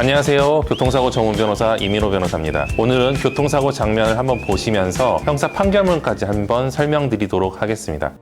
안녕하세요. 교통사고 전문 변호사 이민호 변호사입니다. 오늘은 교통사고 장면을 한번 보시면서 형사 판결문까지 한번 설명드리도록 하겠습니다.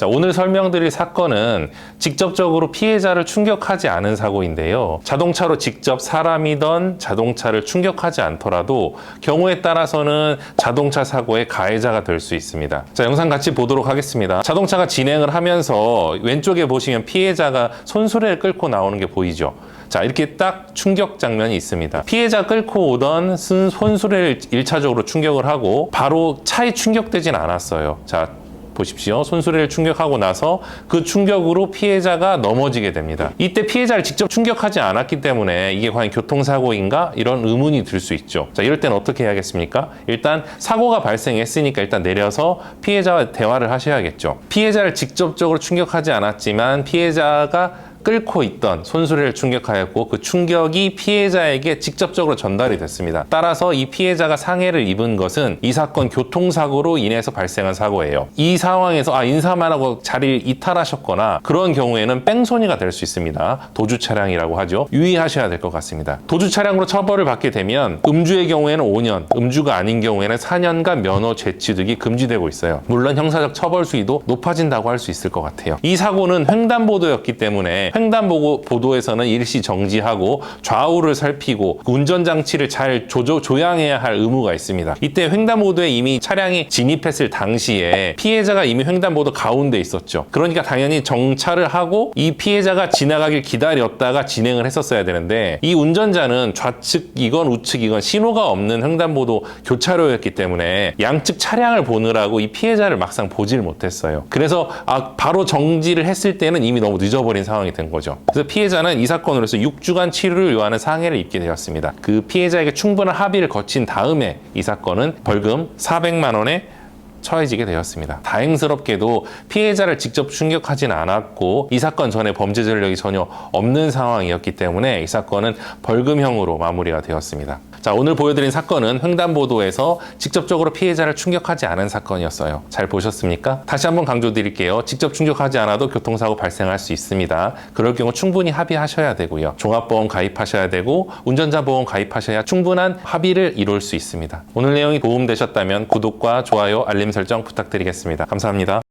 자, 오늘 설명드릴 사건은 직접적으로 피해자를 충격하지 않은 사고인데요. 자동차로 직접 사람이던 자동차를 충격하지 않더라도 경우에 따라서는 자동차 사고의 가해자가 될 수 있습니다. 자, 영상 같이 보도록 하겠습니다. 자동차가 진행을 하면서 왼쪽에 보시면 피해자가 손수레를 끌고 나오는 게 보이죠. 자, 이렇게 딱 충격 장면이 있습니다. 피해자 끌고 오던 순- 손수레를 1차적으로 충격을 하고 바로 차에 충격되진 않았어요. 자, 보십시오. 손수레를 충격하고 나서 그 충격으로 피해자가 넘어지게 됩니다. 이때 피해자를 직접 충격하지 않았기 때문에 이게 과연 교통사고인가? 이런 의문이 들 수 있죠. 자, 이럴 땐 어떻게 해야겠습니까? 일단 사고가 발생했으니까 일단 내려서 피해자와 대화를 하셔야겠죠. 피해자를 직접적으로 충격하지 않았지만 피해자가 끌고 있던 손수레를 충격하였고 그 충격이 피해자에게 직접적으로 전달이 됐습니다. 따라서 이 피해자가 상해를 입은 것은 이 사건 교통사고로 인해서 발생한 사고예요. 이 상황에서 아 인사만 하고 자리를 이탈하셨거나 그런 경우에는 뺑소니가 될 수 있습니다. 도주 차량이라고 하죠. 유의하셔야 될 것 같습니다. 도주 차량으로 처벌을 받게 되면 음주의 경우에는 5년, 음주가 아닌 경우에는 4년간 면허 재취득이 금지되고 있어요. 물론 형사적 처벌 수위도 높아진다고 할 수 있을 것 같아요. 이 사고는 횡단보도였기 때문에 횡단보도에서는 일시 정지하고 좌우를 살피고 운전장치를 잘 조조, 조향해야 할 의무가 있습니다. 이때 횡단보도에 이미 차량이 진입했을 당시에 피해자가 이미 횡단보도 가운데 있었죠. 그러니까 당연히 정차를 하고 이 피해자가 지나가길 기다렸다가 진행을 했었어야 되는데 이 운전자는 좌측이건 우측이건 신호가 없는 횡단보도 교차로였기 때문에 양측 차량을 보느라고 이 피해자를 막상 보질 못했어요. 그래서 아, 바로 정지를 했을 때는 이미 너무 늦어버린 상황이 된 거죠. 그래서 피해자는 이 사건으로서 6주간 치료를 요하는 상해를 입게 되었습니다. 그 피해자에게 충분한 합의를 거친 다음에 이 사건은 벌금 400만 원에 처해지게 되었습니다. 다행스럽게도 피해자를 직접 충격하진 않았고 이 사건 전에 범죄 전력이 전혀 없는 상황이었기 때문에 이 사건은 벌금형으로 마무리가 되었습니다. 자, 오늘 보여드린 사건은 횡단보도에서 직접적으로 피해자를 충격하지 않은 사건이었어요. 잘 보셨습니까? 다시 한번 강조드릴게요. 직접 충격하지 않아도 교통사고 발생할 수 있습니다. 그럴 경우 충분히 합의하셔야 되고요. 종합보험 가입하셔야 되고 운전자 보험 가입하셔야 충분한 합의를 이룰 수 있습니다. 오늘 내용이 도움되셨다면 구독과 좋아요, 알림 설정 부탁드리겠습니다. 감사합니다.